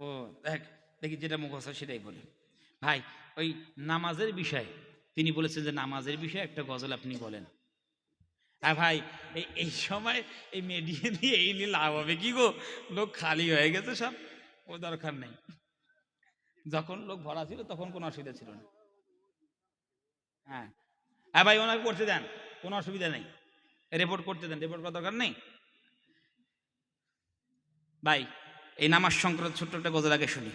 ও, দেখ, দেখি যেটা মুখস্থ সেটাই বলি। ভাই, ওই নামাজের বিষয়ে, তিনি বলেছেন যে নামাজের বিষয়ে একটা গজল আপনি বলেন। হ্যাঁ ভাই, এই এই সময় এই মিডিয়া দিয়ে এই নিয়ে লাভ হবে কি গো? লোক খালি হয়ে গেছে সব, ও দরকার নেই। যখন লোক ভরা ছিল তখন কোনো অসুবিধা ছিল না। হ্যাঁ। হ্যাঁ ভাই, ওনাকে করতে দেন, কোনো অসুবিধা নেই। রিপোর্ট করতে দেন রিপোর্ট করার দরকার নেই। ভাই এই নামাজ সংক্রান্ত ছোট্ট একটা গজল আগে শুনি।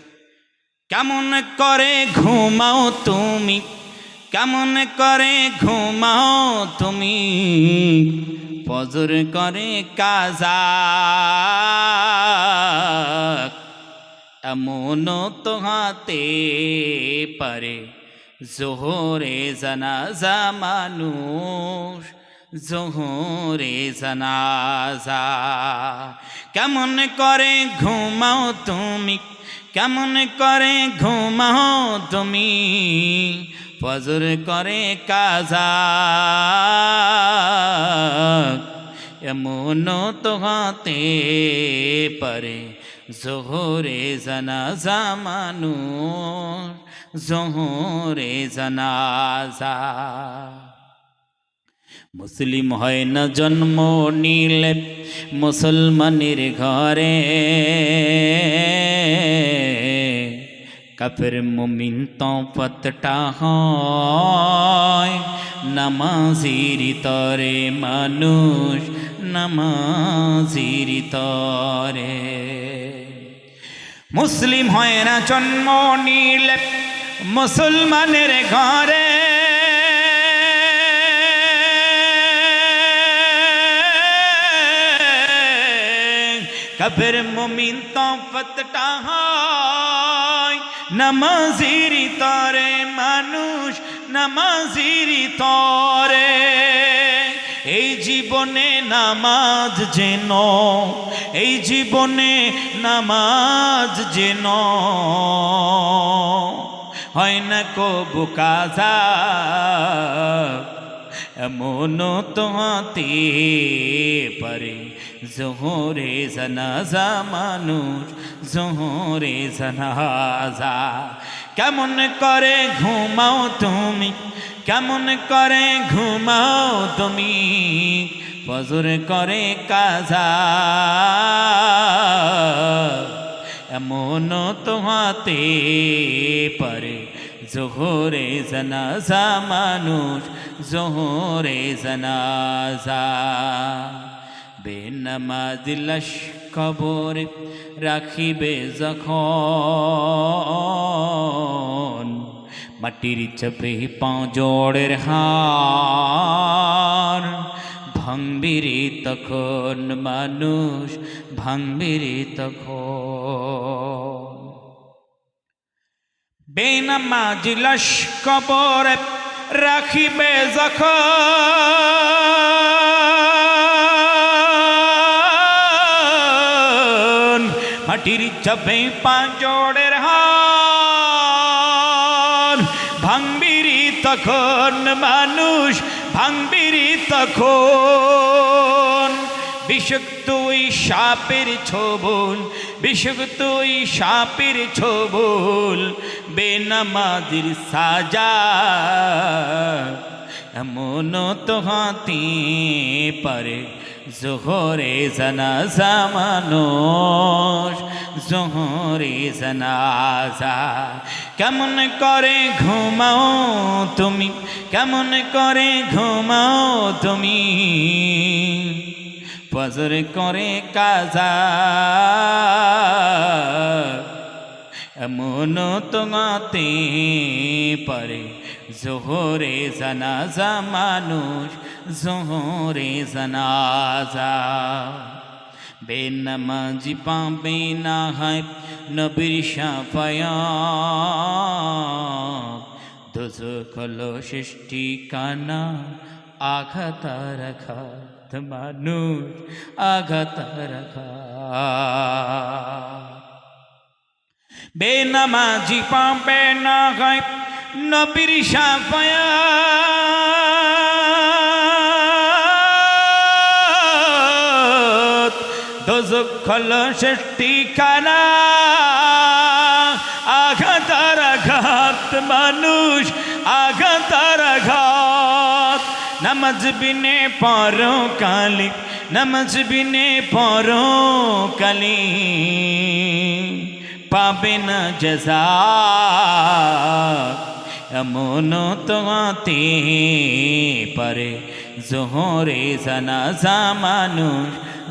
কেমন করে ঘুমাও তুমি? কেমন করে ঘুমাও তুমি? পজর করে কাজা। এমন তো হাতে পারে, জোহরে জানাজা মানুষ। জোহরে জানাজা। কেমন করে ঘুমাও তুমি? কেমন করে ঘুমাও তুমি? ফজর করে কাজা। এমন তো হাতে পারে, জোহরে জানাজা মানুষ, জোহরে জানাজা। মুসলিম হয় না জন্ম নিলে মুসলমানের ঘরে। কাফের মুমিন তপতটা হয়, নামাজির তরে মানুষ নামাজির তরে। মুসলিম হয় না জন্ম নিলে মুসলমানের ঘরে। কফের মুমিন তফতটা হয় নামাজির তরে মানুষ নামাজির তরে এই জীবনে নামাজ যেন, এই জীবনে নামাজ যেন। হয় না কবু কাজা এমন তো হাতে পারে। জোহরে জানাজা মানুষ, জোহরে জানাজা কেমন করে ঘুমাও তুমি, কেমন করে ঘুমাও তুমি, ফজর করে কাজা। এমন তো হাতে পারে, জোহরে জানাজা মানুষ, জোহরে জানাজা বেনামাজ কবর, রাখিবে যখন মাটির চাপে পাঁজরের হার, ভাঙবিরে তখন মানুষ ভাঙবিরে তখন। বেনামাজ কবর রাখিবে যখন মাটির চাপে পাঁচড়ের হার। ভাঙবিরি তখন মানুষ, ভাঙবিরি তখন। বিষাক্ত ওই সাপের ছোবল বিষাক্ত ওই সাপের ছোবল, বেনামাজির সাজা। এমন তো হাতি পারে জোহরে জানাজা মানুষ জোহরে জানাজা কেমন করে ঘুমাও তুমি, কেমন করে ঘুমাও তুমি? ফজর করে কাজা। এমন তোমাতে পারে, জোহরে জানাজা মানুষ জোহরে জানাজা। বেনামাজি পাবে না হয় নবীর সাফায়া দোজ কলো সৃষ্টি কানা আঘাত রাখা মানুষ, আঘাত রাখা বেনামাজি পাবে না হয় নবীর সাফায়া খল ষষ্ঠী কানা আঘাত আর আঘাত মানুষ আঘাত আর আঘাত। নামাজ বিনে পর কালি, নামাজ বিনে পর কালি। পাবে না জজা, এমন তোমাতে পারে, জোহরে জানাজা মানুষ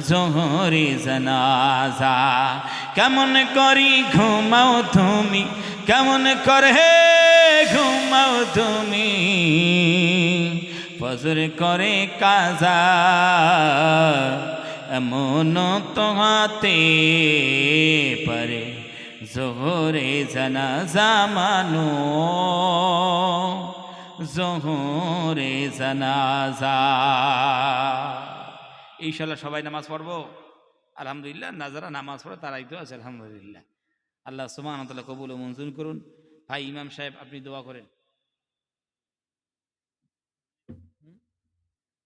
জোহরে জানাজা। কেমন করি ঘুমাও তুমি? কেমন করে ঘুমাও তুমি? ফজর করে কাজা। এমন তোহাতে পারে জোহরে জানাজা মানো। জোহরে জানাজা। ইনশাল্লাহ সবাই নামাজ পড়ব। আলহামদুলিল্লাহ না যারা নামাজ পড়ে, তারাই তো আছে, আলহামদুলিল্লাহ। আল্লাহ সুমান কবুল ও মঞ্জুর করুন। ভাই, ইমাম সাহেব, আপনি দোয়া করেন।